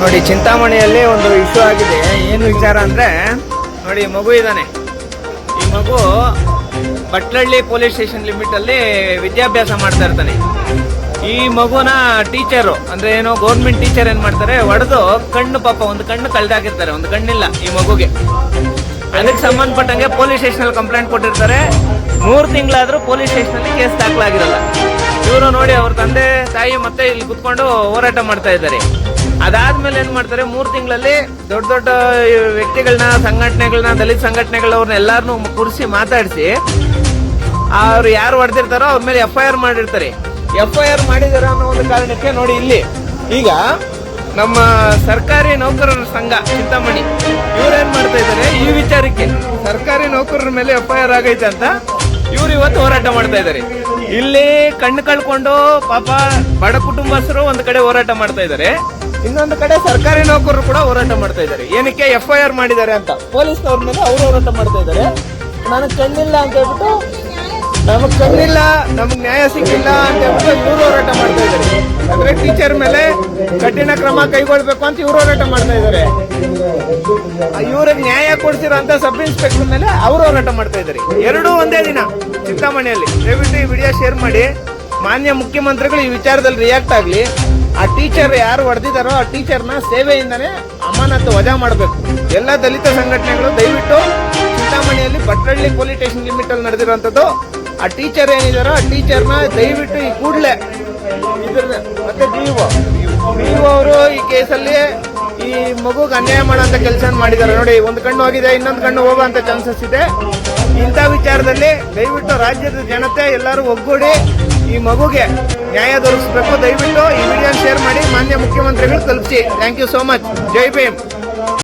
ನೋಡಿ, ಚಿಂತಾಮಣಿಯಲ್ಲಿ ಒಂದು ಇಶ್ಯೂ ಆಗಿದೆ. ಏನು ವಿಚಾರ ಅಂದ್ರೆ, ನೋಡಿ ಮಗು ಇದ್ದಾನೆ. ಈ ಮಗು ಬಟ್ಲಳ್ಳಿ ಪೊಲೀಸ್ ಸ್ಟೇಷನ್ ಲಿಮಿಟ್ ಅಲ್ಲಿ ವಿದ್ಯಾಭ್ಯಾಸ ಮಾಡ್ತಾ ಇರ್ತಾನೆ. ಈ ಮಗುನ ಟೀಚರು, ಅಂದ್ರೆ ಏನೋ ಗೌರ್ಮೆಂಟ್ ಟೀಚರ್ ಏನ್ ಮಾಡ್ತಾರೆ ಹೊಡೆದು ಕಣ್ಣು ಪಾಪ, ಒಂದು ಕಣ್ಣು ಕಳೆದಾಕಿರ್ತಾರೆ ಒಂದು ಕಣ್ಣಿಲ್ಲ ಈ ಮಗುಗೆ. ಅದಕ್ಕೆ ಸಂಬಂಧಪಟ್ಟಂಗೆ ಪೊಲೀಸ್ ಸ್ಟೇಷನ್ ಅಲ್ಲಿ ಕಂಪ್ಲೇಂಟ್ ಕೊಟ್ಟಿರ್ತಾರೆ. ಮೂರು ತಿಂಗಳಾದ್ರೂ ಪೊಲೀಸ್ ಸ್ಟೇಷನ್ ಅಲ್ಲಿ ಕೇಸ್ ದಾಖಲಾಗಿರಲ್ಲ. ಇವರು ನೋಡಿ, ಅವ್ರ ತಂದೆ, ತಾಯಿ ಮತ್ತೆ ಇಲ್ಲಿ ಕುತ್ಕೊಂಡು ಹೋರಾಟ ಮಾಡ್ತಾ ಇದ್ದಾರೆ. ಅದಾದ್ಮೇಲೆ ಏನ್ ಮಾಡ್ತಾರೆ? ಮೂರ್ ತಿಂಗಳಲ್ಲಿ ದೊಡ್ಡ ದೊಡ್ಡ ವ್ಯಕ್ತಿಗಳನ್ನ ಸಂಘಟನೆಗಳನ್ನ ದಲಿತ ಸಂಘಟನೆಗಳವ್ರನ್ನ ಎಲ್ಲಾರನ್ನೂ ಕೂರಿಸಿ ಮಾತಾಡಿಸಿ, ಅವ್ರು ಯಾರು ಹೊಡೆದಿರ್ತಾರೋ ಅವ್ರ ಮೇಲೆ ಎಫ್ ಐ ಆರ್ ಮಾಡಿರ್ತಾರೆ. ಎಫ್ ಐ ಆರ್ ಮಾಡಿದಾರ ಅನ್ನೋ ಒಂದು ಕಾರಣಕ್ಕೆ ನೋಡಿ ಇಲ್ಲಿ. ಈಗ ನಮ್ಮ ಸರ್ಕಾರಿ ನೌಕರರ ಸಂಘ, ಚಿಂತಾಮಣಿ, ಇವ್ರೇನ್ ಮಾಡ್ತಾ ಇದ್ದಾರೆ ಈ ವಿಚಾರಕ್ಕೆ. ಸರ್ಕಾರಿ ನೌಕರರ ಮೇಲೆ ಎಫ್ ಐ ಆರ್ ಆಗೈತೆ ಅಂತ ಇವ್ರು ಇವತ್ತು ಹೋರಾಟ ಮಾಡ್ತಾ ಇದ್ದಾರೆ ಇಲ್ಲಿ ಕಣ್ಣು ಕಳ್ಕೊಂಡು ಪಾಪ ಬಡ ಕುಟುಂಬಸ್ಥರು ಒಂದು ಕಡೆ ಹೋರಾಟ ಮಾಡ್ತಾ ಇದ್ದಾರೆ ಇನ್ನೊಂದು ಕಡೆ ಸರ್ಕಾರಿ ನೌಕರರು ಕೂಡ ಹೋರಾಟ ಮಾಡ್ತಾ ಇದ್ದಾರೆ. ಏನಕ್ಕೆ ಎಫ್ ಐ ಆರ್ ಮಾಡಿದ್ದಾರೆ ಅಂತ? ಪೊಲೀಸ್ನವ್ರ ಮೇಲೆ ಅವರು ಹೋರಾಟ ಮಾಡ್ತಾ ಇದ್ದಾರೆ. ನನಗೆ ಕಣ್ಣಿಲ್ಲ ಅಂತ ಹೇಳ್ಬಿಟ್ಟು ನಮಗ್ ಕಣ್ಣಿಲ್ಲ ನಮಗ್ ನ್ಯಾಯ ಸಿಕ್ಕಿಲ್ಲ ಅಂತ ಹೇಳ್ಬಿಟ್ಟು ಇವ್ರು ಹೋರಾಟ ಮಾಡ್ತಾ ಇದ್ದಾರೆ. ಅಂದ್ರೆ ಟೀಚರ್ ಮೇಲೆ ಕಠಿಣ ಕ್ರಮ ಕೈಗೊಳ್ಬೇಕು ಅಂತ ಇವ್ರು ಹೋರಾಟ ಮಾಡ್ತಾ ಇದ್ದಾರೆ. ಇವ್ರಿಗೆ ನ್ಯಾಯ ಕೊಡ್ಸಿರೋ ಅಂತ ಸಬ್ ಇನ್ಸ್ಪೆಕ್ಟರ್ ಮೇಲೆ ಅವ್ರು ಹೋರಾಟ ಮಾಡ್ತಾ ಇದ್ದಾರೆ. ಎರಡೂ ಒಂದೇ ದಿನ ಚಿಂತಾಮಣಿಯಲ್ಲಿ. ದಯವಿಟ್ಟು ಈ ವಿಡಿಯೋ ಶೇರ್ ಮಾಡಿ. ಮಾನ್ಯ ಮುಖ್ಯಮಂತ್ರಿಗಳು ಈ ವಿಚಾರದಲ್ಲಿ ರಿಯಾಕ್ಟ್ ಆಗ್ಲಿ. ಆ ಟೀಚರ್ ಯಾರು ಹೊಡೆದಿದ್ದಾರೋ ಆ ಟೀಚರ್ನ ಸೇವೆಯಿಂದನೇ ಅಮಾನತು ವಜಾ ಮಾಡಬೇಕು. ಎಲ್ಲ ದಲಿತ ಸಂಘಟನೆಗಳು ದಯವಿಟ್ಟು ಚಿಂತಾಮಣಿಯಲ್ಲಿ ಭಟ್ರಳ್ಳಿ ಪೊಲೀಸ್ ಸ್ಟೇಷನ್ ಲಿಮಿಟ್ ಅಲ್ಲಿ ನಡೆದಿರುವಂತದ್ದು ಆ ಟೀಚರ್ ಏನಿದಾರೋ ಆ ಟೀಚರ್ನ ದಯವಿಟ್ಟು ಈ ಕೂಡಲೇ ಮತ್ತೆ ನೀವು ನೀವು ಅವರು ಈ ಕೇಸಲ್ಲಿ ಈ ಮಗುಗೆ ಅನ್ಯಾಯ ಮಾಡೋಂಥ ಕೆಲಸ ಮಾಡಿದ್ದಾರೆ. ನೋಡಿ, ಒಂದು ಕಣ್ಣು ಹೋಗಿದೆ, ಇನ್ನೊಂದು ಕಣ್ಣು ಹೋಗುವಂತ ಚಾನ್ಸಸ್ ಇದೆ. ಇಂಥ ವಿಚಾರದಲ್ಲಿ ದಯವಿಟ್ಟು ರಾಜ್ಯದ ಜನತೆ ಎಲ್ಲರೂ ಒಗ್ಗೂಡಿ ಈ ಮಗುಗೆ ನ್ಯಾಯ ದೊರಕಿಸಬೇಕು. ದಯವಿಟ್ಟು ಈ ವಿಡಿಯೋ ముఖ్యమంత్రి కూడా కలిసి థ్యాంక్ యూ సో మచ్ జై భీమ్.